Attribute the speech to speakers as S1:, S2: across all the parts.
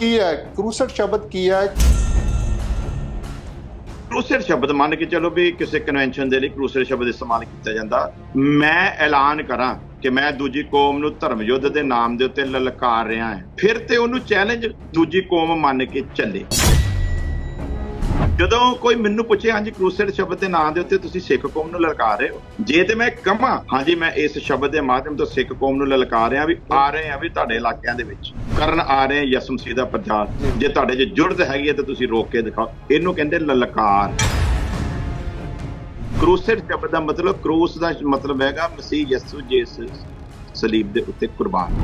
S1: ਕੀ ਹੈ? ਕਰੂਸਡ ਸ਼ਬਦ ਕੀ ਹੈ?
S2: ਕਰੂਸਡ ਸ਼ਬਦ ਮੰਨ ਕੇ ਚਲੋ ਵੀ ਕਿਸੇ ਕਨਵੈਨਸ਼ਨ ਦੇ ਲਈ ਕਰੂਸਡ ਸ਼ਬਦ ਇਸਤੇਮਾਲ ਕੀਤਾ ਜਾਂਦਾ। ਮੈਂ ਐਲਾਨ ਕਰਾਂ ਕਿ ਮੈਂ ਦੂਜੀ ਕੌਮ ਨੂੰ ਧਰਮ ਯੁੱਧ ਦੇ ਨਾਮ ਦੇ ਉੱਤੇ ਲਲਕਾਰ ਰਿਹਾ ਹਾਂ। ਫਿਰ ਤੇ ਉਹਨੂੰ ਚੈਲੰਜ ਦੂਜੀ ਕੌਮ ਮੰਨ ਕੇ ਚੱਲੇ। ਜਦੋਂ ਕੋਈ ਮੈਨੂੰ ਪੁੱਛੇ, ਹਾਂਜੀ ਕਰੂਸਡ ਸ਼ਬਦ ਦੇ ਨਾਮ ਦੇ ਉੱਤੇ ਤੁਸੀਂ ਸਿੱਖ ਕੌਮ ਨੂੰ ਲਲਕਾਰ ਰਹੇ ਹੋ? ਜੇ ਤੇ ਮੈਂ ਕਹਾਂ, ਹਾਂਜੀ, ਮੈਂ ਇਸ ਸ਼ਬਦ ਦੇ ਮਾਧਿਅਮ ਤੋਂ ਸਿੱਖ ਕੌਮ ਨੂੰ ਲਲਕਾਰ ਰਿਹਾ ਵੀ ਆ ਰਹੇ ਆ ਵੀ ਤੁਹਾਡੇ ਇਲਾਕਿਆਂ ਦੇ ਵਿੱਚ। ਕਰਨ ਆ ਰਹੇ ਆ ਯਿਸੂ ਦਾ ਪ੍ਰਚਾਰ। ਜੇ ਤੁਹਾਡੇ 'ਚ ਜੁਰਤ ਹੈਗੀ ਹੈ ਤਾਂ ਤੁਸੀਂ ਰੋਕ ਕੇ ਦਿਖਾਓ। ਇਹਨੂੰ ਕਹਿੰਦੇ ਲਲਕਾਰ। ਕਰੂਸਡ ਸ਼ਬਦ ਦਾ ਮਤਲਬ ਕਰੂਸ ਦਾ ਮਤਲਬ ਹੈਗਾ ਮਸੀਹ ਯਿਸੂ, ਜਿਸ ਸਲੀਬ ਦੇ ਉੱਤੇ ਕੁਰਬਾਨ।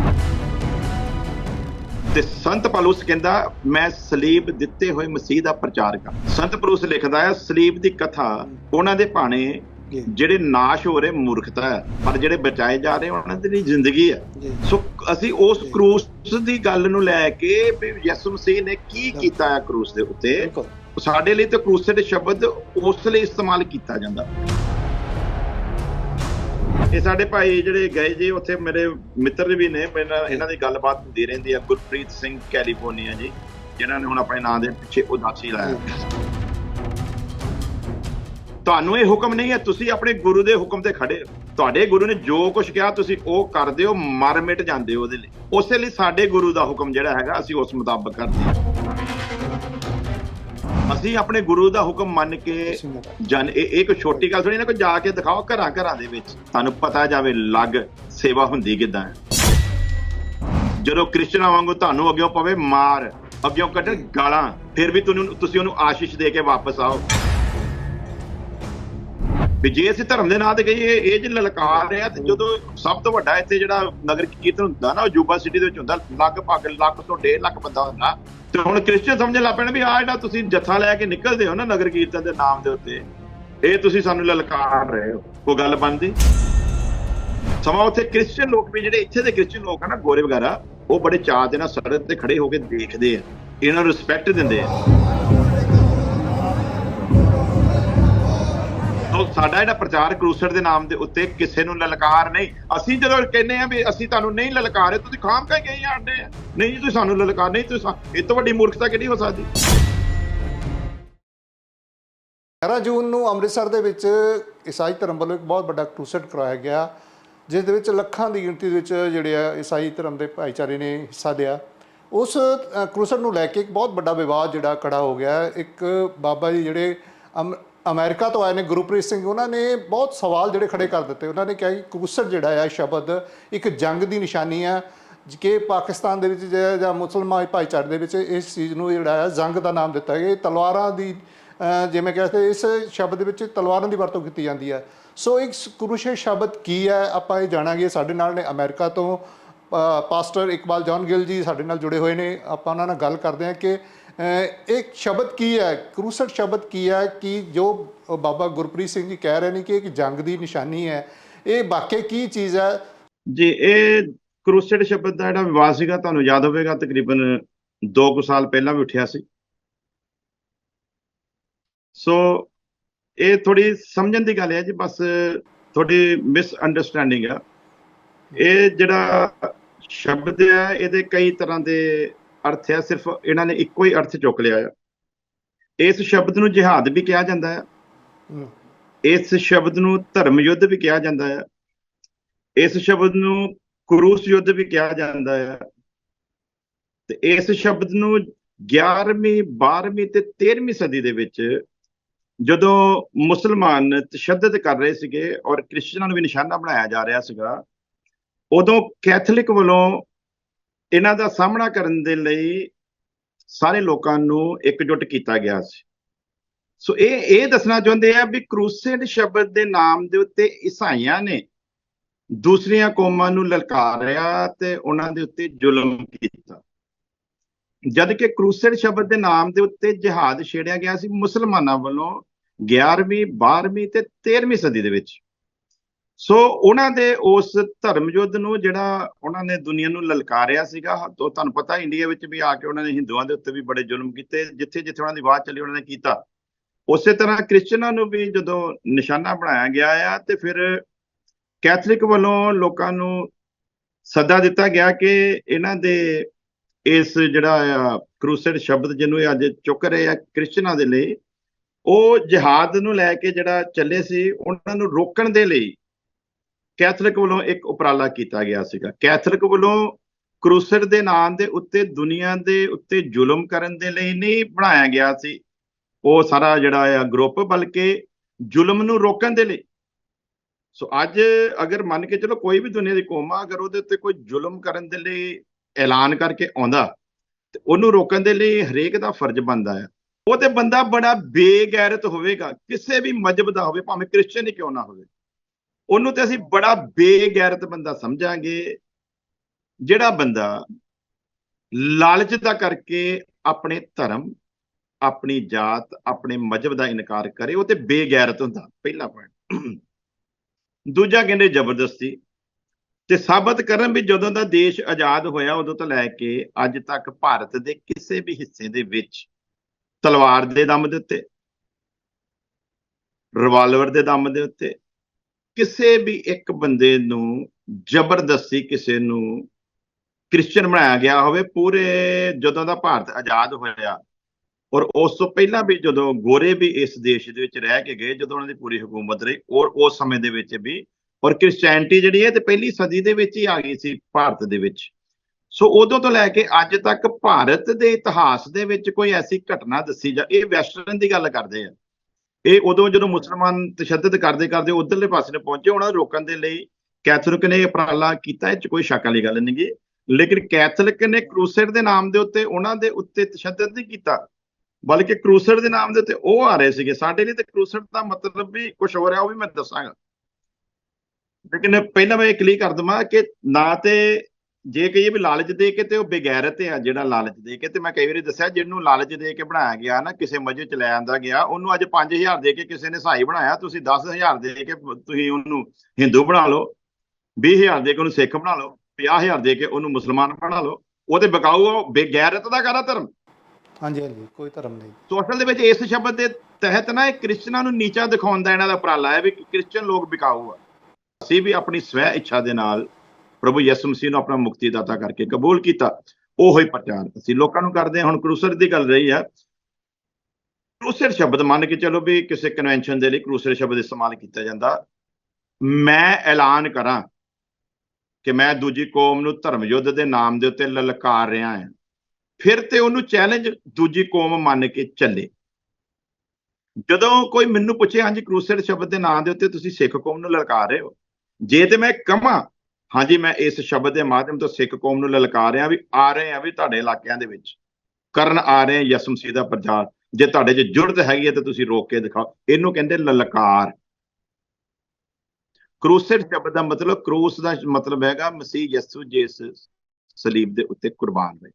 S2: ਤੇ ਸੰਤ ਪੌਲੁਸ ਕਹਿੰਦਾ ਮੈਂ ਸਲੀਬ ਦਿੱਤੇ ਹੋਏ ਮਸੀਹ ਦਾ ਪ੍ਰਚਾਰ ਕਰ। ਸੰਤ ਪੌਲੁਸ ਲਿਖਦਾ ਹੈ ਸਲੀਬ ਦੀ ਕਥਾ ਉਹਨਾਂ ਦੇ ਭਾਣੇ ਜਿਹੜੇ ਨਾਸ਼ ਹੋ ਰਹੇ ਮੂਰਖਤਾ ਹੈ ਪਰ ਜਿਹੜੇ ਬਚਾਏ ਜਾ ਰਹੇ ਉਹਨਾਂ ਦੇ ਲਈ ਜ਼ਿੰਦਗੀ ਹੈ। ਸੋ ਅਸੀਂ ਉਸ ਕਰੂਸ ਦੀ ਗੱਲ ਨੂੰ ਲੈ ਕੇ ਵੀ ਯਿਸੂ ਮਸੀਹ ਨੇ ਕੀ ਕੀਤਾ ਹੈ ਕਰੂਸ ਦੇ ਉੱਤੇ? ਸਾਡੇ ਲਈ ਤਾਂ ਕਰੂਸਡ ਸ਼ਬਦ ਉਸ ਲਈ ਇਸਤੇਮਾਲ ਕੀਤਾ ਜਾਂਦਾ। ਇਹ ਸਾਡੇ ਭਾਈ ਜਿਹੜੇ ਗਏ ਜੀ, ਉੱਥੇ ਮੇਰੇ ਮਿੱਤਰ ਵੀ ਨੇ, ਮੇਰੇ ਨਾਲ ਇਹਨਾਂ ਦੀ ਗੱਲਬਾਤ ਹੁੰਦੀ ਰਹਿੰਦੀ ਹੈ ਗੁਰਪ੍ਰੀਤ ਸਿੰਘ ਕੈਲੀਫੋਰਨੀਆ ਜੀ, ਜਿਨ੍ਹਾਂ ਨੇ ਹੁਣ ਆਪਣੇ ਨਾਂ ਦੇ ਪਿੱਛੇ ਉਦਾਸੀ ਲਾਇਆ। ਤੁਹਾਨੂੰ ਇਹ ਹੁਕਮ ਨਹੀਂ ਹੈ, ਤੁਸੀਂ ਆਪਣੇ ਗੁਰੂ ਦੇ ਹੁਕਮ ਤੇ ਖੜੇ ਹੋ। ਤੁਹਾਡੇ ਗੁਰੂ ਨੇ ਜੋ ਕੁਝ ਕਿਹਾ, ਤੁਸੀਂ ਉਹ ਕਰਦੇ ਹੋ, ਮਰ ਮਿਟ ਜਾਂਦੇ ਹੋ ਉਹਦੇ ਲਈ। ਉਸੇ ਲਈ ਸਾਡੇ ਗੁਰੂ ਦਾ ਹੁਕਮ ਜਿਹੜਾ ਹੈਗਾ, ਅਸੀਂ ਉਸ ਮੁਤਾਬਕ ਕਰਦੇ ਹਾਂ। ਅਸੀਂ ਆਪਣੇ ਗੁਰੂ ਦਾ ਹੁਕਮ ਮੰਨ ਕੇ। ਜਨ ਇਹ ਕੋਈ ਛੋਟੀ ਗੱਲ ਥੋੜੀ ਨਾ ਕੋਈ ਜਾ ਕੇ ਦਿਖਾਓ ਘਰਾਂ ਘਰਾਂ ਦੇ ਵਿੱਚ। ਤੁਹਾਨੂੰ ਪਤਾ ਜਾਵੇ ਲੱਗ ਸੇਵਾ ਹੁੰਦੀ ਕਿਦਾਂ ਹੈ। ਜਦੋਂ ਕ੍ਰਿਸਚਨਾਂ ਵਾਂਗੂ ਤੁਹਾਨੂੰ ਅੱਗਿਓਂ ਪਵੇ ਮਾਰ ਅੱਗਿਓਂ ਕੱਢਣ ਗਾਲਾਂ ਫਿਰ ਵੀ ਤੁਹਾਨੂੰ ਤੁਸੀਂ ਉਹਨੂੰ ਆਸ਼ੀਸ਼ ਦੇ ਕੇ ਵਾਪਸ ਆਓ। ਵੀ ਜੇ ਅਸੀਂ ਧਰਮ ਦੇ ਨਾਂ ਤੇ ਕਹੀਏ ਇਹ ਜੇ ਲਲਕਾਰ ਰਿਹਾ ਤੇ ਜਦੋਂ ਸਭ ਤੋਂ ਵੱਡਾ ਇੱਥੇ ਜਿਹੜਾ ਨਗਰ ਕੀਰਤਨ ਹੁੰਦਾ ਨਾ ਉਹ ਜੂਬਾ ਸਿਟੀ ਦੇ ਵਿੱਚ ਹੁੰਦਾ ਲਗਭਗ ਲੱਖ ਤੋਂ 1.5 ਲੱਖ ਬੰਦਾ ਹੁੰਦਾ। ਤੇ ਹੁਣ ਕ੍ਰਿਸਚੀਅਨ ਸਮਝਣ ਲੱਗ ਪੈਣ ਵੀ ਆ ਜਿਹੜਾ ਤੁਸੀਂ ਜੱਥਾ ਲੈ ਕੇ ਨਿਕਲਦੇ ਹੋ ਨਾ ਨਗਰ ਕੀਰਤਨ ਦੇ ਨਾਮ ਦੇ ਉੱਤੇ, ਇਹ ਤੁਸੀਂ ਸਾਨੂੰ ਲਲਕਾਰ ਰਹੇ ਹੋ। ਉਹ ਗੱਲ ਬਣਦੀ? ਸਮਾਂ ਉੱਥੇ ਕ੍ਰਿਸਚੀਅਨ ਲੋਕ ਵੀ ਜਿਹੜੇ ਇੱਥੇ ਦੇ ਕ੍ਰਿਸਚੀਅਨ ਲੋਕ ਆ ਨਾ, ਗੋਰੇ ਵਗੈਰਾ, ਉਹ ਬੜੇ ਚਾਅ ਦੇ ਨਾਲ ਸੜਕ ਤੇ ਖੜੇ ਹੋ ਕੇ ਦੇਖਦੇ ਆ, ਇਹਨਾਂ ਨੂੰ ਰਿਸਪੈਕਟ ਦਿੰਦੇ ਆ। ਤੋ ਸਾਡਾ ਜਿਹੜਾ ਪ੍ਰਚਾਰ ਕਰੂਸਰ ਦੇ ਨਾਮ ਦੇ ਉੱਤੇ ਕਿਸੇ ਨੂੰ ਲਲਕਾਰ ਨਹੀਂ। ਅਸੀਂ ਜਦੋਂ ਕਹਿੰਦੇ ਆ ਵੀ ਅਸੀਂ ਤੁਹਾਨੂੰ ਨਹੀਂ ਲਲਕਾਰੇ ਤੁਸੀਂ ਖਾਮ ਕਾ ਗਏ ਆਂਦੇ ਆ? ਨਹੀਂ ਜੀ, ਤੁਸੀਂ ਸਾਨੂੰ ਲਲਕਾਰ ਨਹੀਂ, ਤੁਸੀਂ ਇਹ ਤੋਂ ਵੱਡੀ ਮੂਰਖਤਾ ਕਿਹੜੀ ਹੋ ਸਕਦੀ?
S1: 11 ਜੂਨ ਨੂੰ ਅੰਮ੍ਰਿਤਸਰ ਦੇ ਵਿੱਚ ਈਸਾਈ ਧਰਮ ਵੱਲੋਂ ਇੱਕ ਬਹੁਤ ਵੱਡਾ ਕਰੂਸਡ ਕਰਾਇਆ ਗਿਆ, ਜਿਸ ਦੇ ਵਿੱਚ ਲੱਖਾਂ ਦੀ ਗਿਣਤੀ ਦੇ ਵਿੱਚ ਜਿਹੜੇ ਆ ਈਸਾਈ ਧਰਮ ਦੇ ਭਾਈਚਾਰੇ ਨੇ ਹਿੱਸਾ ਲਿਆ। ਉਸ ਕਰੂਸਡ ਨੂੰ ਲੈ ਕੇ ਇੱਕ ਬਹੁਤ ਵੱਡਾ ਵਿਵਾਦ ਜਿਹੜਾ ਖੜਾ ਹੋ ਗਿਆ। ਇੱਕ ਬਾਬਾ ਜੀ ਜਿਹੜੇ ਅਮਰੀਕਾ ਤੋਂ ਆਏ ਨੇ ਗੁਰਪ੍ਰੀਤ ਸਿੰਘ, ਉਹਨਾਂ ਨੇ ਬਹੁਤ ਸਵਾਲ ਜਿਹੜੇ ਖੜੇ ਕਰ ਦਿੱਤੇ। ਉਹਨਾਂ ਨੇ ਕਿਹਾ ਕਿ ਕਬੂਸਰ ਜਿਹੜਾ ਹੈ ਸ਼ਬਦ ਇੱਕ ਜੰਗ ਦੀ ਨਿਸ਼ਾਨੀ ਹੈ, ਕਿ ਪਾਕਿਸਤਾਨ ਦੇ ਵਿੱਚ ਜਾਂ ਮੁਸਲਮਾਨ ਭਾਈਚਾਰੇ ਦੇ ਵਿੱਚ ਇਸ ਚੀਜ਼ ਨੂੰ ਜਿਹੜਾ ਹੈ, ਜੰਗ ਦਾ ਨਾਮ ਦਿੱਤਾ ਗਿਆ। ਤਲਵਾਰਾਂ ਦੀ, ਅਹ, ਜਿਵੇਂ ਕਹਿੰਦੇ ਇਸ ਸ਼ਬਦ ਦੇ ਵਿੱਚ ਤਲਵਾਰਾਂ ਦੀ ਵਰਤੋਂ ਕੀਤੀ ਜਾਂਦੀ ਹੈ। ਸੋ ਇੱਕ ਕੁਰੂਸ਼ੇ ਸ਼ਬਦ ਕੀ ਹੈ? ਆਪਾਂ ਇਹ ਜਾਣਾਂਗੇ। ਸਾਡੇ ਨਾਲ ਨੇ ਅਮਰੀਕਾ ਤੋਂ ਪਾਸਟਰ ਇਕਬਾਲ ਜੌਨ ਗਿੱਲ ਜੀ ਸਾਡੇ ਨਾਲ ਜੁੜੇ ਹੋਏ ਨੇ। ਆਪਾਂ ਉਹਨਾਂ ਨਾਲ ਗੱਲ ਕਰਦੇ ਹਾਂ ਕਿ ਇੱਕ ਸ਼ਬਦ ਕੀ ਹੈ ਕਰੂਸਡ ਸ਼ਬਦ ਕੀ ਹੈ ਕਿ ਜੋ ਬਾਬਾ ਗੁਰਪ੍ਰੀਤ ਸਿੰਘ ਜੀ ਕਹਿ ਰਹੇ ਨੇ ਕਿ ਇੱਕ ਜੰਗ ਦੀ ਨਿਸ਼ਾਨੀ ਹੈ। ਇਹ ਵਾਕਈ ਕੀ ਚੀਜ਼ ਹੈ?
S2: ਜੀ, ਇਹ ਕਰੂਸਡ ਸ਼ਬਦ ਦਾ ਜਿਹੜਾ ਵਿਵਾਦ ਸੀਗਾ, ਤੁਹਾਨੂੰ ਯਾਦ ਹੋਵੇਗਾ, ਤਕਰੀਬਨ 2 ਕੁ ਸਾਲ ਪਹਿਲਾਂ ਵੀ ਉੱਠਿਆ ਸੀ। ਸੋ ਇਹ ਥੋੜੀ ਸਮਝਣ ਦੀ ਗੱਲ ਹੈ ਜੀ, ਬਸ ਥੋੜੀ ਮਿਸ ਅੰਡਰਸਟੈਂਡਿੰਗ ਆ। ਇਹ ਜਿਹੜਾ ਸ਼ਬਦ ਹੈ, ਇਹਦੇ ਕਈ ਤਰ੍ਹਾਂ ਦੇ ਅਰਥ ਆ ਸਿਰਫ ਇਹਨਾਂ ਨੇ ਇੱਕੋ ਹੀ ਅਰਥ ਚੁੱਕ ਲਿਆ ਆ। ਇਸ ਸ਼ਬਦ ਨੂੰ ਜਿਹਾਦ ਵੀ ਕਿਹਾ ਜਾਂਦਾ ਹੈ। ਇਸ ਸ਼ਬਦ ਨੂੰ ਧਰਮ ਯੁੱਧ ਵੀ ਕਿਹਾ ਜਾਂਦਾ ਹੈ ਇਸ ਸ਼ਬਦ ਨੂੰ ਕਰੂਸ ਯੁੱਧ ਵੀ ਕਿਹਾ ਜਾਂਦਾ ਹੈ ਤੇ ਇਸ ਸ਼ਬਦ ਨੂੰ 11ਵੀਂ 12ਵੀਂ ਤੇ 13ਵੀਂ ਸਦੀ ਦੇ ਵਿੱਚ ਜਦੋਂ ਮੁਸਲਮਾਨ ਤਸ਼ੱਦਦ ਕਰ ਰਹੇ ਸੀਗੇ ਔਰ ਕ੍ਰਿਸਚੀਅਨਾਂ ਨੂੰ ਵੀ ਨਿਸ਼ਾਨਾ ਬਣਾਇਆ ਜਾ ਰਿਹਾ ਸੀਗਾ ਉਦੋਂ ਕੈਥੋਲਿਕ ਵੱਲੋਂ ਇਹਨਾਂ ਦਾ ਸਾਹਮਣਾ ਕਰਨ ਦੇ ਲਈ ਸਾਰੇ ਲੋਕਾਂ ਨੂੰ ਇਕਜੁੱਟ ਕੀਤਾ ਗਿਆ ਸੀ। ਸੋ ਇਹ ਇਹ ਦੱਸਣਾ ਚਾਹੁੰਦੇ ਆ ਵੀ ਕਰੂਸੇਡ ਸ਼ਬਦ ਦੇ ਨਾਮ ਦੇ ਉੱਤੇ ਈਸਾਈਆਂ ਨੇ ਦੂਸਰੀਆਂ ਕੌਮਾਂ ਨੂੰ ਲਲਕਾਰਿਆ ਤੇ ਉਹਨਾਂ ਦੇ ਉੱਤੇ ਜ਼ੁਲਮ ਕੀਤਾ। ਜਦ ਕਿ ਕਰੂਸੇਡ ਸ਼ਬਦ ਦੇ ਨਾਮ ਦੇ ਉੱਤੇ ਜਿਹਾਦ ਛੇੜਿਆ ਗਿਆ ਸੀ, ਮੁਸਲਮਾਨਾਂ ਵੱਲੋਂ 11ਵੀਂ 12ਵੀਂ ਤੇ 13ਵੀਂ ਸਦੀ ਦੇ ਵਿੱਚ। ਸੋ ਉਹਨਾਂ ਦੇ ਉਸ ਧਰਮ ਯੁੱਧ ਨੂੰ ਜਿਹੜਾ ਉਹਨਾਂ ਨੇ ਦੁਨੀਆ ਨੂੰ ਲਲਕਾਰਿਆ ਸੀਗਾ, ਤੋਂ ਤੁਹਾਨੂੰ ਪਤਾ ਇੰਡੀਆ ਵਿੱਚ ਵੀ ਆ ਕੇ ਉਹਨਾਂ ਨੇ ਹਿੰਦੂਆਂ ਦੇ ਉੱਤੇ ਵੀ ਬੜੇ ਜ਼ੁਲਮ ਕੀਤੇ ਜਿੱਥੇ ਜਿੱਥੇ ਉਹਨਾਂ ਦੀ ਆਵਾਜ਼ ਚੱਲੀ ਉਹਨਾਂ ਨੇ ਕੀਤਾ। ਉਸੇ ਤਰ੍ਹਾਂ ਕ੍ਰਿਸਚਨਾਂ ਨੂੰ ਵੀ ਜਦੋਂ ਨਿਸ਼ਾਨਾ ਬਣਾਇਆ ਗਿਆ ਆ ਤੇ ਫਿਰ ਕੈਥੋਲਿਕ ਵੱਲੋਂ ਲੋਕਾਂ ਨੂੰ ਸੱਦਾ ਦਿੱਤਾ ਗਿਆ ਕਿ ਇਹਨਾਂ ਦੇ ਇਸ ਜਿਹੜਾ ਆ ਕਰੂਸੇਡ ਸ਼ਬਦ ਜਿਹਨੂੰ ਇਹ ਅੱਜ ਚੁੱਕ ਰਹੇ ਆ ਕ੍ਰਿਸਚਨਾਂ ਦੇ ਲਈ, ਉਹ ਜਿਹਾਦ ਨੂੰ ਲੈ ਕੇ ਜਿਹੜਾ ਚੱਲੇ ਸੀ, ਉਹਨਾਂ ਨੂੰ ਰੋਕਣ ਦੇ ਲਈ ਕੈਥੋਲਿਕ ਵੱਲੋਂ ਇੱਕ ਉਪਰਾਲਾ ਕੀਤਾ ਗਿਆ ਸੀਗਾ। ਕੈਥੋਲਿਕ ਵੱਲੋਂ ਕਰੂਸੇਡ ਦੇ ਨਾਂ ਦੇ ਉੱਤੇ ਦੁਨੀਆ ਦੇ ਉੱਤੇ ਜ਼ੁਲਮ ਕਰਨ ਦੇ ਲਈ ਨਹੀਂ ਬਣਾਇਆ ਗਿਆ ਸੀ। ਉਹ ਸਾਰਾ ਜਿਹੜਾ ਆ ਗਰੁੱਪ ਬਲਕਿ ਜ਼ੁਲਮ ਨੂੰ ਰੋਕਣ ਦੇ ਲਈ। ਸੋ ਅੱਜ ਅਗਰ ਮੰਨ ਕੇ ਚਲੋ ਕੋਈ ਵੀ ਦੁਨੀਆ ਦੀ ਕੌਮ ਆ, ਅਗਰ ਉਹਦੇ ਉੱਤੇ ਕੋਈ ਜ਼ੁਲਮ ਕਰਨ ਦੇ ਲਈ ਐਲਾਨ ਕਰਕੇ ਆਉਂਦਾ, ਤੇ ਉਹਨੂੰ ਰੋਕਣ ਦੇ ਲਈ ਹਰੇਕ ਦਾ ਫਰਜ਼ ਬਣਦਾ ਆ। ਉਹ ਤੇ ਬੰਦਾ ਬੜਾ ਬੇਗੈਰਤ ਹੋਵੇਗਾ, ਕਿਸੇ ਵੀ ਮਜਹਬ ਦਾ ਹੋਵੇ, ਭਾਵੇਂ ਕ੍ਰਿਸਚੀਅਨ ਹੀ ਕਿਉਂ ਨਾ ਹੋਵੇ। ਉਹਨੂੰ ਤੇ ਅਸੀਂ ਬੜਾ ਬੇਗੈਰਤ ਬੰਦਾ ਸਮਝਾਂਗੇ, ਜਿਹੜਾ ਬੰਦਾ ਲਾਲਚ ਦਾ ਕਰਕੇ ਆਪਣੇ ਧਰਮ, ਆਪਣੀ ਜਾਤ, ਆਪਣੇ ਮਜਹਬ ਦਾ ਇਨਕਾਰ ਕਰੇ, ਉਹ ਤੇ ਬੇਗੈਰਤ ਹੁੰਦਾ, ਪਹਿਲਾ ਪੁਆਇੰਟ ਦੂਜਾ ਕਹਿੰਦੇ ਜ਼ਬਰਦਸਤੀ, ਤੇ ਸਾਬਤ ਕਰਨ ਵੀ ਜਦੋਂ ਦਾ ਦੇਸ਼ ਆਜ਼ਾਦ ਹੋਇਆ, ਉਦੋਂ ਤੋਂ ਲੈ ਕੇ ਅੱਜ ਤੱਕ ਭਾਰਤ ਦੇ ਕਿਸੇ ਵੀ ਹਿੱਸੇ ਦੇ ਵਿੱਚ ਤਲਵਾਰ ਦੇ ਦਮ ਦੇ ਉੱਤੇ ਰਿਵਾਲਵਰ ਦੇ ਦਮ ਦੇ ਉੱਤੇ ਕਿਸੇ ਵੀ ਇੱਕ ਬੰਦੇ ਨੂੰ ਜ਼ਬਰਦਸਤੀ ਕਿਸੇ ਨੂੰ ਕ੍ਰਿਸਚੀਅਨ ਬਣਾਇਆ ਗਿਆ ਹੋਵੇ, ਪੂਰੇ ਜਦੋਂ ਦਾ ਭਾਰਤ ਆਜ਼ਾਦ ਹੋਇਆ ਔਰ ਉਸ ਤੋਂ ਪਹਿਲਾਂ ਵੀ ਜਦੋਂ ਗੋਰੇ ਵੀ ਇਸ ਦੇਸ਼ ਦੇ ਵਿੱਚ ਰਹਿ ਕੇ ਗਏ, ਜਦੋਂ ਉਹਨਾਂ ਦੀ ਪੂਰੀ ਹਕੂਮਤ ਰਹੀ ਔਰ ਉਸ ਸਮੇਂ ਦੇ ਵਿੱਚ ਵੀ, ਔਰ ਕ੍ਰਿਸਚੀਅਨਟੀ ਜਿਹੜੀ ਹੈ ਤੇ ਪਹਿਲੀ ਸਦੀ ਦੇ ਵਿੱਚ ਹੀ ਆ ਗਈ ਸੀ ਭਾਰਤ ਦੇ ਵਿੱਚ। ਸੋ ਉਦੋਂ ਤੋਂ ਲੈ ਕੇ ਅੱਜ ਤੱਕ ਭਾਰਤ ਦੇ ਇਤਿਹਾਸ ਦੇ ਵਿੱਚ ਕੋਈ ਐਸੀ ਘਟਨਾ ਦੱਸੀ ਜਾ, ਇਹ ਵੈਸਟਰਨ ਦੀ ਗੱਲ ਕਰਦੇ ਆ। ਇਹ ਉਦੋਂ ਜਦੋਂ ਮੁਸਲਮਾਨ ਤਸ਼ੱਦਦ ਕਰਦੇ ਕਰਦੇ ਉਧਰਲੇ ਪਾਸੇ ਨੇ ਪਹੁੰਚੇ, ਉਹਨਾਂ ਨੂੰ ਰੋਕਣ ਦੇ ਲਈ ਕੈਥੋਲਿਕ ਨੇ ਇਹ ਉਪਰਾਲਾ ਕੀਤਾ, ਇਹ ਚ ਕੋਈ ਸ਼ੱਕ ਵਾਲੀ ਗੱਲ ਨਹੀਂ ਗੀ ਲੇਕਿਨ ਕੈਥੋਲਿਕ ਨੇ ਕਰੂਸੇਡ ਦੇ ਨਾਮ ਦੇ ਉੱਤੇ ਉਹਨਾਂ ਦੇ ਉੱਤੇ ਤਸ਼ੱਦਦ ਨਹੀਂ ਕੀਤਾ, ਬਲਕਿ ਕਰੂਸੇਡ ਦੇ ਨਾਮ ਦੇ ਉੱਤੇ ਉਹ ਆ ਰਹੇ ਸੀਗੇ। ਸਾਡੇ ਲਈ ਤੇ ਕਰੂਸੇਡ ਦਾ ਮਤਲਬ ਵੀ ਕੁਝ ਹੋ ਰਿਹਾ ਉਹ ਵੀ ਮੈਂ ਦੱਸਾਂਗਾ। ਲੇਕਿਨ ਪਹਿਲਾਂ ਮੈਂ ਇਹ ਕਲੀਅਰ ਕਰ ਦਵਾਂ ਕਿ ਨਾ ਤੇ ਜੇ ਕਹੀਏ ਵੀ ਲਾਲਚ ਦੇ ਕੇ ਤੇ ਉਹ ਬੇਗੈਰਤ ਆ ਜਿਹੜਾ ਲਾਲਚ ਦੇ ਕੇ ਤੇ ਮੈਂ ਕਈ ਵਾਰੀ ਦੱਸਿਆ ਜਿਹਨੂੰ ਲਾਲਚ ਦੇ ਕੇ ਬਣਾਇਆ ਗਿਆ ਨਾ ਕਿਸੇ ਮਸਜਿਦ ਚ ਲੈ ਆਂਦਾ ਗਿਆ ਉਹਨੂੰ ਅੱਜ 5000 ਦੇ ਕੇ ਕਿਸੇ ਨੇ ਸਹਾਈ ਬਣਾਇਆ ਤੁਸੀਂ 10000 ਦੇ ਕੇ ਤੁਸੀਂ ਉਹਨੂੰ ਹਿੰਦੂ ਬਣਾ ਲਓ 20000 ਦੇ ਕੇ ਉਹਨੂੰ ਸਿੱਖ ਬਣਾ ਲਓ 50000 ਦੇ ਕੇ ਉਹਨੂੰ ਮੁਸਲਮਾਨ ਬਣਾ ਲਓ ਉਹ ਤੇ ਬਕਾਊ ਉਹ ਬੇਗੈਰਤ ਦਾ ਕਾਰਾ ਧਰਮ?
S1: ਹਾਂਜੀ ਹਾਂਜੀ ਕੋਈ ਧਰਮ ਨਹੀਂ।
S2: ਸੋ ਅਸਲ ਦੇ ਵਿੱਚ ਇਸ ਸ਼ਬਦ ਦੇ ਤਹਿਤ ਨਾ ਇਹ ਕ੍ਰਿਸਚਨਾਂ ਨੂੰ ਨੀਚਾ ਦਿਖਾਉਣ ਦਾ ਇਹਨਾਂ ਦਾ ਉਪਰਾਲਾ ਹੈ ਵੀ ਕ੍ਰਿਸਚਨ ਲੋਕ ਬਿਕਾਊ ਆ। ਅਸੀਂ ਵੀ ਆਪਣੀ ਸਵੈ ਇੱਛਾ ਦੇ ਨਾਲ ਪ੍ਰਭੂ ਯਿਸੂ ਮਸੀਹ ਨੂੰ ਆਪਣਾ ਮੁਕਤੀਦਾਤਾ ਕਰਕੇ ਕਬੂਲ ਕੀਤਾ, ਉਹੋ ਹੀ ਪ੍ਰਚਾਰ ਅਸੀਂ ਲੋਕਾਂ ਨੂੰ ਕਰਦੇ ਹਾਂ, ਹੁਣ ਕਰੂਸਰ ਦੀ ਗੱਲ ਰਹੀ ਹੈ। ਕਰੂਸਰ ਸ਼ਬਦ ਮੰਨ ਕੇ ਚਲੋ ਵੀ ਕਿਸੇ ਕਨਵੈਨਸ਼ਨ ਦੇ ਲਈ ਕਰੂਸਰ ਸ਼ਬਦ ਇਸਤੇਮਾਲ ਕੀਤਾ ਜਾਂਦਾ। ਮੈਂ ਐਲਾਨ ਕਰਾਂ ਕਿ ਮੈਂ ਦੂਜੀ ਕੌਮ ਨੂੰ ਧਰਮ ਯੁੱਧ ਦੇ ਨਾਮ ਦੇ ਉੱਤੇ ਲਲਕਾਰ ਰਿਹਾ ਹਾਂ। ਫਿਰ ਤੇ ਉਹਨੂੰ ਚੈਲੰਜ ਦੂਜੀ ਕੌਮ ਮੰਨ ਕੇ ਚੱਲੇ। ਜਦੋਂ ਕੋਈ ਮੈਨੂੰ ਪੁੱਛੇ, ਹਾਂਜੀ ਕਰੂਸੇਡ ਸ਼ਬਦ ਦੇ ਨਾਂ ਦੇ ਉੱਤੇ ਤੁਸੀਂ ਸਿੱਖ ਕੌਮ ਨੂੰ ਲਲਕਾਰ ਰਹੇ ਹੋ। ਜੇ ਤੇ ਮੈਂ ਕਹਾਂ ਹਾਂਜੀ, ਮੈਂ ਇਸ ਸ਼ਬਦ ਦੇ ਮਾਧਿਅਮ ਤੋਂ ਸਿੱਖ ਕੌਮ ਨੂੰ ਲਲਕਾਰ ਰਿਹਾ ਵੀ ਆ ਰਹੇ ਆ ਵੀ ਤੁਹਾਡੇ ਇਲਾਕਿਆਂ ਦੇ ਵਿੱਚ। ਕਰਨ ਆ ਰਹੇ ਆ ਯਿਸੂ ਮਸੀਹ ਦਾ ਪ੍ਰਚਾਰ। ਜੇ ਤੁਹਾਡੇ 'ਚ ਜੁਰਤ ਹੈਗੀ ਹੈ ਤਾਂ ਤੁਸੀਂ ਰੋਕ ਕੇ ਦਿਖਾਓ। ਇਹਨੂੰ ਕਹਿੰਦੇ ਲਲਕਾਰ। ਕਰੂਸੇਡ ਸ਼ਬਦ ਦਾ ਮਤਲਬ ਕਰੂਸ ਦਾ ਮਤਲਬ ਹੈਗਾ ਮਸੀਹ ਯਿਸੂ ਜਿਸ ਸਲੀਬ ਦੇ ਉੱਤੇ ਕੁਰਬਾਨ ਹੋਏ।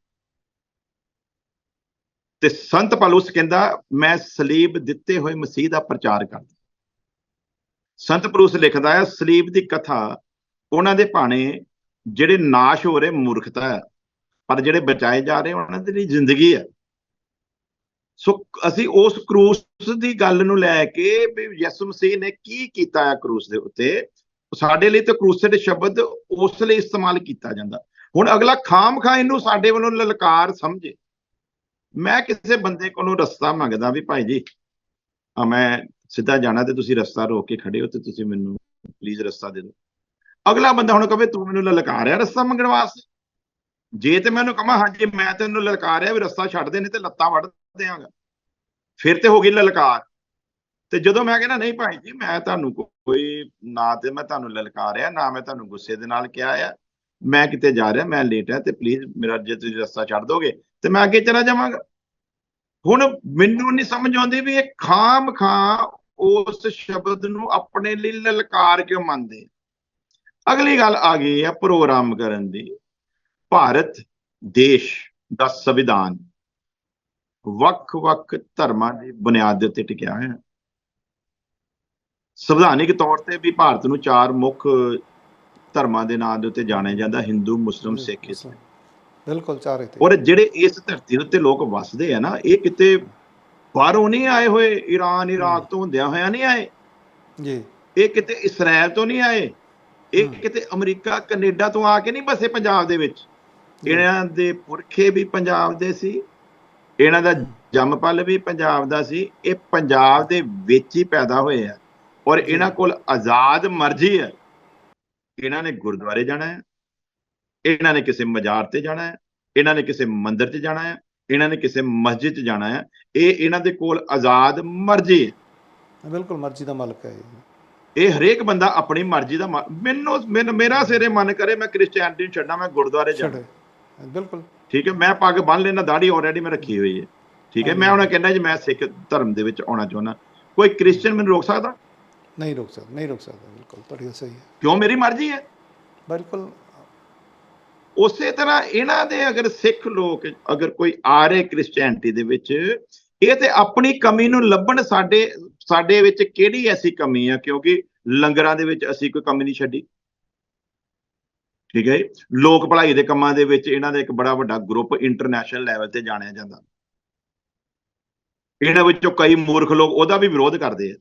S2: ਤੇ ਸੰਤ ਪਲੂਸ ਕਹਿੰਦਾ, ਮੈਂ ਸਲੀਬ ਦਿੱਤੇ ਹੋਏ ਮਸੀਹ ਦਾ ਪ੍ਰਚਾਰ ਕਰਦਾ। ਸੰਤ ਪਲੂਸ ਲਿਖਦਾ ਹੈ, ਸਲੀਬ ਦੀ ਕਥਾ ਉਹਨਾਂ ਦੇ ਭਾਣੇ ਜਿਹੜੇ ਨਾਸ਼ ਹੋ ਰਹੇ ਮੂਰਖਤਾ ਹੈ, ਪਰ ਜਿਹੜੇ ਬਚਾਏ ਜਾ ਰਹੇ ਉਹਨਾਂ ਦੇ ਲਈ ਜ਼ਿੰਦਗੀ ਹੈ। ਸੋ ਅਸੀਂ ਉਸ ਕਰੂਸ ਦੀ ਗੱਲ ਨੂੰ ਲੈ ਕੇ ਵੀ ਯਿਸੂ ਮਸੀਹ ਨੇ ਕੀ ਕੀਤਾ ਹੈ ਕਰੂਸ ਦੇ ਉੱਤੇ, ਸਾਡੇ ਲਈ ਤਾਂ ਕਰੂਸਡ ਸ਼ਬਦ ਉਸ ਲਈ ਇਸਤੇਮਾਲ ਕੀਤਾ ਜਾਂਦਾ। ਹੁਣ ਅਗਲਾ ਖਾਮ ਖਾ ਇਹਨੂੰ ਸਾਡੇ ਵੱਲੋਂ ਲਲਕਾਰ ਸਮਝੇ। ਮੈਂ ਕਿਸੇ ਬੰਦੇ ਕੋਲੋਂ ਰਸਤਾ ਮੰਗਦਾ ਵੀ ਭਾਈ ਜੀ, ਆ ਮੈਂ ਸਿੱਧਾ ਜਾਣਾ ਤੇ ਤੁਸੀਂ ਰਸਤਾ ਰੋਕ ਕੇ ਖੜੇ ਹੋ ਤੇ ਤੁਸੀਂ ਮੈਨੂੰ ਪਲੀਜ਼ ਰਸਤਾ ਦੇ ਦਿਓ। ਅਗਲਾ ਬੰਦਾ ਹੁਣ ਕਵੇ, ਤੂੰ ਮੈਨੂੰ ਲਲਕਾਰ ਰਿਹਾ ਰਸਤਾ ਮੰਗਣ ਵਾਸਤੇ? ਜੇ ਤੇ ਮੈਨੂੰ ਕਹਾਂ ਹਾਂਜੀ ਮੈਂ ਤੈਨੂੰ ਲਲਕਾਰ ਰਿਹਾ ਵੀ ਰਸਤਾ ਛੱਡ ਦੇ, ਨਹੀਂ ਤੇ ਲੱਤਾਂ ਵੱਢ ਦਿਆਂਗਾ। ਫਿਰ ਤੇ ਹੋ ਗਈ ਲਲਕਾਰ। ਤੇ ਜਦੋਂ ਮੈਂ ਕਹਿੰਦਾ, ਨਹੀਂ ਭਾਈ ਜੀ, ਮੈਂ ਤੁਹਾਨੂੰ ਕੋਈ ਨਾ ਤੇ ਮੈਂ ਤੁਹਾਨੂੰ ਲਲਕਾਰਿਆ ਨਾ ਮੈਂ ਤੁਹਾਨੂੰ ਗੁੱਸੇ ਦੇ ਨਾਲ ਕਿਹਾ ਆ। ਮੈਂ ਕਿਤੇ ਜਾ ਰਿਹਾ, ਮੈਂ ਲੇਟ ਆ ਤੇ ਪਲੀਜ਼ ਮੇਰਾ ਜੇ ਤੁਸੀਂ ਰਸਤਾ ਛੱਡ ਦੋਗੇ, ਤੇ ਮੈਂ ਅੱਗੇ ਚਲਾ ਜਾਵਾਂਗਾ। ਹੁਣ ਮੈਨੂੰ ਨਹੀਂ ਸਮਝ ਆਉਂਦੀ ਵੀ ਇਹ ਖਾਮ ਖਾਂ ਉਸ ਸ਼ਬਦ ਨੂੰ ਆਪਣੇ ਲਈ ਲਲਕਾਰ ਕਿਉਂ ਮੰਨਦੇ ਅਗਲੀ ਗੱਲ ਆ ਗਈ ਹੈ ਪ੍ਰੋਗਰਾਮ ਕਰਨ ਦੀ। ਭਾਰਤ ਦੇਸ਼ ਦਾ ਸੰਵਿਧਾਨ ਵੱਖ-ਵੱਖ ਧਰਮਾਂ ਦੀ ਬੁਨਿਆਦ ਦੇ ਉੱਤੇ ਟਿਕਿਆ ਹੈ ਸੰਵਿਧਾਨਿਕ ਤੌਰ ਤੇ ਵੀ ਭਾਰਤ ਨੂੰ ਚਾਰ ਮੁੱਖ ਧਰਮਾਂ ਦੇ ਨਾਂ ਦੇ ਉੱਤੇ ਜਾਣਿਆ ਜਾਂਦਾ ਹਿੰਦੂ ਮੁਸਲਮ ਸਿੱਖ ਇਸਾਈ
S1: ਬਿਲਕੁਲ ਚਾਰੇ ਤੇ।
S2: ਔਰ ਜਿਹੜੇ ਇਸ ਧਰਤੀ ਦੇ ਉੱਤੇ ਲੋਕ ਵੱਸਦੇ ਆ ਨਾ ਇਹ ਕਿਤੇ ਬਾਹਰੋਂ ਨਹੀਂ ਆਏ ਹੋਏ ਈਰਾਨ ਇਰਾਕ ਤੋਂ ਹੁੰਦਿਆਂ ਹੋਇਆਂ ਨਹੀਂ ਆਏ।
S1: ਜੀ।
S2: ਇਹ ਕਿਤੇ ਇਸਰਾਇਲ ਤੋਂ ਨਹੀਂ ਆਏ। ਇਹ। ਕਿਤੇ ਅਮਰੀਕਾ ਕੈਨੇਡਾ ਤੋਂ ਆ ਕੇ ਨਹੀਂ ਬਸੇ ਪੰਜਾਬ ਦੇ ਵਿੱਚ? ਇਹਨਾਂ ਦੇ ਪੁਰਖੇ ਵੀ ਪੰਜਾਬ ਦੇ ਸੀ। ਇਹਨਾਂ ਦਾ ਜੰਮਪਲ ਵੀ ਪੰਜਾਬ ਦਾ ਸੀ। ਇਹ ਪੰਜਾਬ ਦੇ ਵਿੱਚ ਹੀ ਪੈਦਾ ਹੋਏ ਆ। ਔਰ ਇਹਨਾਂ ਕੋਲ ਆਜ਼ਾਦ ਮਰਜ਼ੀ ਹੈ। ਇਹਨਾਂ ਨੇ ਗੁਰਦੁਆਰੇ ਜਾਣਾ ਹੈ। ਇਹਨਾਂ ਨੇ ਕਿਸੇ ਮਜ਼ਾਰ ਤੇ ਜਾਣਾ ਹੈ। ਇਹਨਾਂ ਨੇ ਕਿਸੇ ਮੰਦਿਰ 'ਚ ਜਾਣਾ ਹੈ। ਇਹਨਾਂ ਨੇ ਕਿਸੇ ਮਸਜਿਦ 'ਚ ਜਾਣਾ ਹੈ। ਇਹ ਇਹਨਾਂ ਦੇ ਕੋਲ ਆਜ਼ਾਦ ਮਰਜ਼ੀ ਹੈ।
S1: ਬਿਲਕੁਲ ਮਰਜ਼ੀ ਦਾ ਮਾਲਕ ਹੈ ਇਹ।
S2: ਹਰੇਕ ਬੰਦਾ ਆਪਣੀ ਮਰਜ਼ੀ ਦਾ ਮੈਨੂੰ ਮੇਰਾ ਸਿਰੇ ਮਨ ਕਰੇ ਮੈਂ ਕ੍ਰਿਸਚੀਅਨਟੀ ਛੱਡਾਂ ਮੈਂ ਗੁਰਦੁਆਰੇ ਜਾਣਾ
S1: ਬਿਲਕੁਲ।
S2: ਠੀਕ ਹੈ ਮੈਂ ਪੱਗ ਬੰਨ ਲੈਣਾ ਦਾੜੀ ਆਲਰੇਡੀ ਮੈਂ ਰੱਖੀ ਹੋਈ ਹੈ। ਠੀਕ ਹੈ ਮੈਂ ਉਹਨਾਂ ਕਹਿੰਦਾ ਜੀ ਮੈਂ ਸਿੱਖ ਧਰਮ ਦੇ ਵਿੱਚ ਆਉਣਾ ਚਾਹੁੰਦਾ। ਕੋਈ ਕ੍ਰਿਸਚੀਅਨ ਮੈਨੂੰ ਰੋਕ ਸਕਦਾ?
S1: ਨਹੀਂ ਰੋਕ ਸਕਦਾ ਨਹੀਂ ਰੋਕ ਸਕਦਾ ਬਿਲਕੁਲ ਤੁਹਾਡੀ ਗੱਲ ਸਹੀ ਹੈ।
S2: ਕਿਉਂ? ਮੇਰੀ ਮਰਜ਼ੀ ਹੈ।
S1: ਬਿਲਕੁਲ।
S2: ਉਸੇ ਤਰ੍ਹਾਂ ਇਹਨਾਂ ਦੇ ਅਗਰ ਸਿੱਖ ਲੋਕ ਅਗਰ ਕੋਈ ਆ ਰਹੇ ਕ੍ਰਿਸਚੀਅਨਟੀ ਦੇ ਵਿੱਚ ਇਹ ਤੇ ਆਪਣੀ ਕਮੀ ਨੂੰ ਲੱਭਣ ਸਾਡੇ ਸਾਡੇ ਵਿੱਚ ਕਿਹੜੀ ਐਸੀ ਕਮੀ ਆ? ਕਿਉਂਕਿ ਲੰਗਰਾਂ ਦੇ ਵਿੱਚ ਅਸੀਂ ਕੋਈ ਕਮੀ ਨਹੀਂ ਛੱਡੀ। ਠੀਕ ਹੈ ਲੋਕ ਭਲਾਈ ਦੇ ਕੰਮਾਂ ਦੇ ਵਿੱਚ ਇਹਨਾਂ ਦਾ ਇੱਕ ਬੜਾ ਵੱਡਾ ਗਰੁੱਪ ਇੰਟਰਨੈਸ਼ਨਲ ਲੈਵਲ ਤੇ ਜਾਣਿਆ ਜਾਂਦਾ। ਇਹਨਾਂ ਵਿੱਚੋਂ ਕਈ ਮੂਰਖ ਲੋਕ ਉਹਦਾ ਵੀ ਵਿਰੋਧ ਕਰਦੇ ਆ।